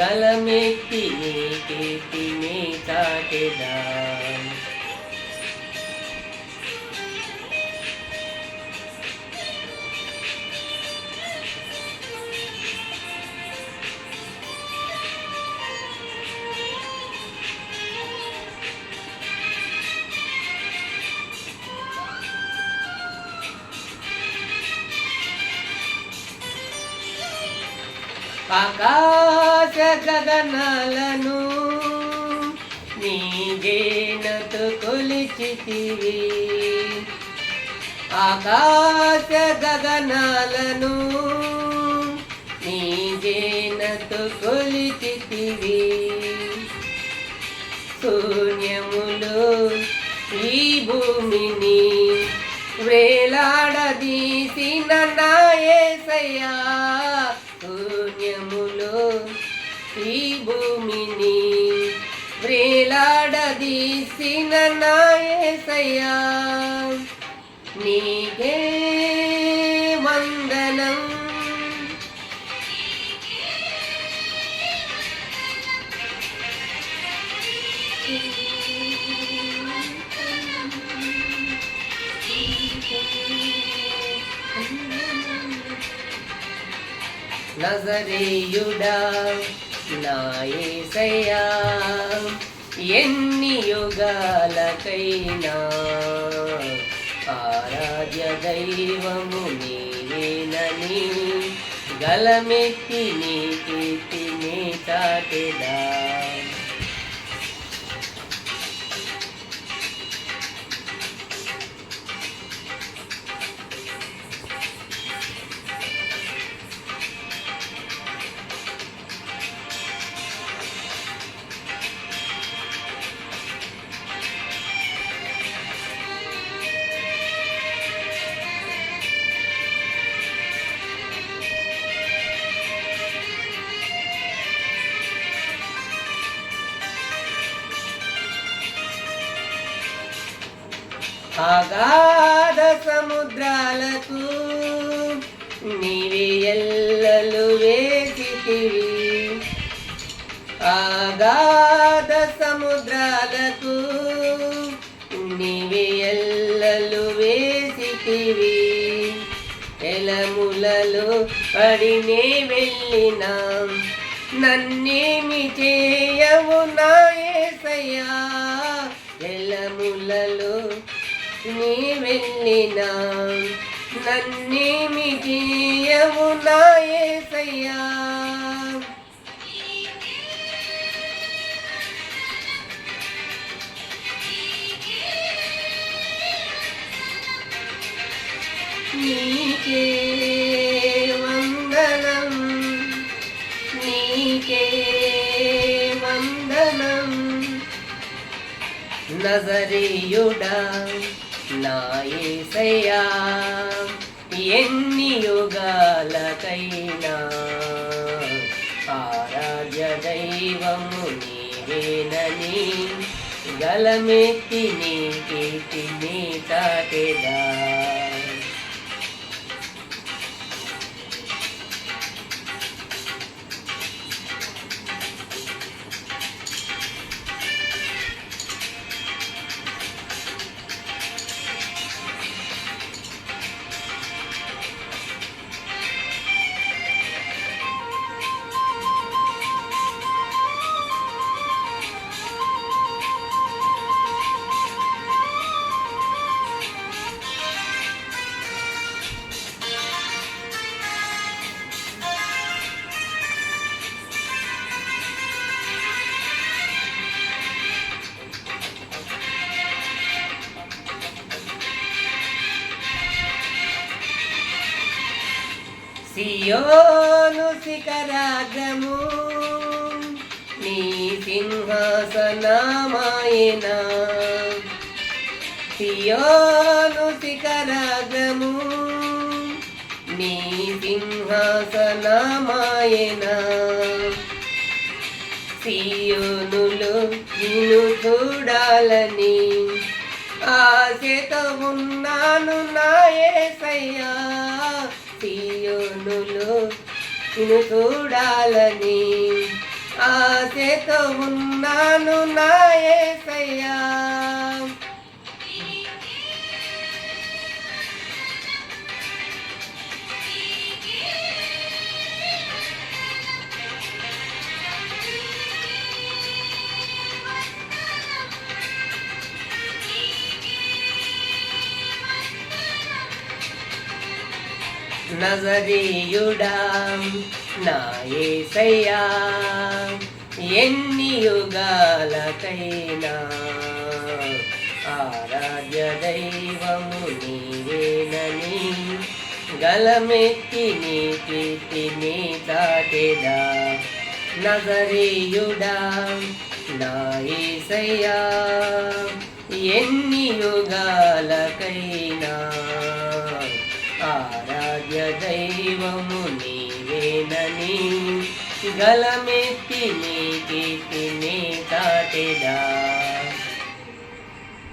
గలమెత్తి నీ కీర్తిని చాటెదా ఆకాశ గగనాలను నీగేనతు కొలిచితివి. ఆకాశ గగనాలను నీగేనతు కొలిచితివి. శూన్యములు ఈ భూమిని వేలాడదీసిన నాయసయ్యా వేలాడదీసిన నాయసయ్యా నీకే వందనం నజరేయుడా నా యేసయ్యా ఎన్ని యుగాలకైనా ఆరాధ్య దైవము నీవేనని గలమెత్తి నీ కీర్తిని చాటెదా అగాధ సముద్రాలకు నీవి ఎల్లలు వేసితివి. అగాధ సముద్రాలకు నీవి ఎల్లలు వేసితివి. ఎలములలో పడినే వెళ్ళినా. నన్నేమి చేయవు నాయసయ్యా ఎలములలో నీవెన్నినా నన్నేమి చేయవు నాయసయ్యా నీకే వందనం. నీకే వందనం. నజరీయుడా నా ఎన్ని యుగాలకైనా ఆరాధ్య దైవము నీవేనని గలమెత్తి నీ కీర్తిని చాటెదా సియోను శిఖరాగ్రము నీ సింహాసనమాయన. సియోను శిఖరాగ్రము నీ సింహాసనమాయన. సియోనులు నిన్ను చూడాలని ఆశతో ఉన్నాను నాయసయ్యా యేసయ్యా నిన్ను చూడాలని ఆశతో ఉన్నాను నా నజరీయుడా. నా ఏసయ్యా ఎన్ని యుగాలకైనా ఆరాధ్య దైవము నీవేనని గలమెత్తి నీ కీర్తిని చాటెదా నజరీయుడా నా ఏసయ్యా ఎన్ని యుగాలకైనా దైవము నీవేనని గలమెత్తి నీ కీర్తిని తాటెదా.